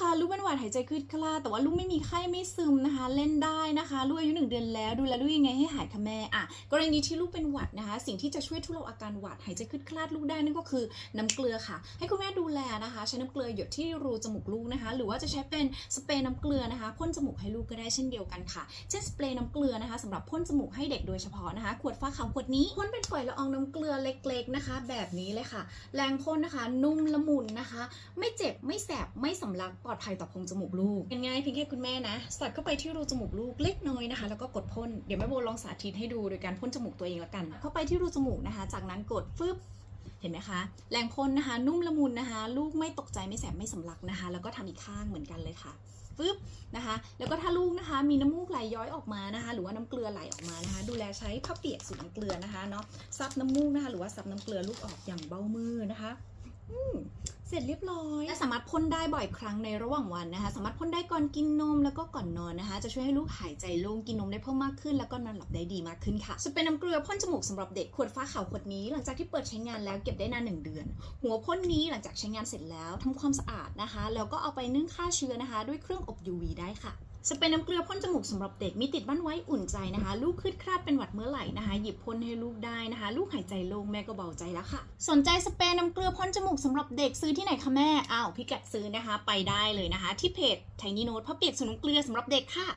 ค่ะลูกเป็นหวัดหายใจคืดคลาดแต่ว่าลูกไม่มีไข้ไม่ซึมนะคะ เล่นได้นะคะลูกอายุหนึ่งเดือนแล้วดูแลลูกยังไงให้หายคะแม่อะกรณีที่ลูกเป็นหวัดนะคะ สิ่งที่จะช่วยทุเลาอาการหวัดหายใจคืดคลาดลูกได้นั่นก็คือน้ำเกลือค่ะ ให้คุณแม่ดูแลนะคะ ใช้น้ำเกลือหยดที่รูจมูกลูกนะคะ หรือว่าจะใช้เป็นสเปรย์น้ำเกลือนะคะพ่นจมูกให้ลูกก็ได้เช่นเดียวกันค่ะ เช่นสเปรย์น้ำเกลือนะคะสำหรับพ่นจมูกให้เด็กโดยเฉพาะนะคะ ขวดฟ้าขาวขวดนี้พ่นเป็นฝอยละอองน้ำเกลือเล็ก ๆนะคะ แบบนี้เลยค่ะ แรงพ่นนะคะ นุ่มละมุนนะคะ ไม่เจ็บไม่แสบไม่สำลักปลอดภัยต่อโพรงจมูกลูกง่ายๆเพียงแค่คุณแม่นะสอดเข้าไปที่รูจมูกลูกเล็กน้อยนะคะ แล้วก็กดพ่นเดี๋ยวแม่โบลองสาธิตให้ดูโดยการพ่นจมูกตัวเองละกัน เข้าไปที่รูจมูกนะคะ จากนั้นกดฟึบเห็นไหมคะ แรงพ่นนะคะ นุ่มละมุนนะคะ ลูกไม่ตกใจไม่แสบไม่สำลักนะคะ แล้วก็ทำอีกข้างเหมือนกันเลยค่ะฟึบนะคะ แล้วก็ถ้าลูกนะคะ มีน้ำมูกไหลย้อยออกมานะคะ หรือว่าน้ำเกลือไหลออกมานะคะ ดูแลใช้ผ้าเปียกสูตรน้ำเกลือนะคะเนาะซับน้ำมูกนะคะ หรือว่าซับน้ำเกลือลูกออกอย่างเบ้ามือนะคะ เสร็จเรียบร้อย และสามารถพ่นได้บ่อยครั้งในระหว่างวันนะคะ สามารถพ่นได้ก่อนกินนมแล้วก็ก่อนนอนนะคะ จะช่วยให้ลูกหายใจโล่งกินนมได้เพิ่มมากขึ้น แล้วก็นอนหลับได้ดีมากขึ้นค่ะจะเป็นน้ำเกลือพ่นจมูกสำหรับเด็กขวดฟ้าขาวขวดนี้หลังจากที่เปิดใช้งานแล้วเก็บได้นานหนึ่งเดือน หัวพ่นนี้หลังจากใช้งานเสร็จแล้วทำความสะอาดนะคะ แล้วก็เอาไปนึ่งฆ่าเชื้อนะคะ ด้วยเครื่องอบ UV ได้ค่ะ สเปรย์น้ำเกลือพ่นจมูกสำหรับเด็กมีติดบ้านไว้อุ่นใจนะคะ ลูกคืดคราดเป็นหวัดเมื่อไหร่นะคะ หยิบพ่นให้ลูกได้นะคะ ลูกหายใจโล่งแม่ก็เบาใจแล้วค่ะ สนใจสเปรย์น้ำเกลือพ่นจมูกสำหรับเด็กซื้อที่ไหนคะแม่อ้าวพิกัดซื้อนะคะ ไปได้เลยนะคะ ที่เพจไทนี่โนตพราะเปียกสนุนเกลือสำหรับเด็กค่ะ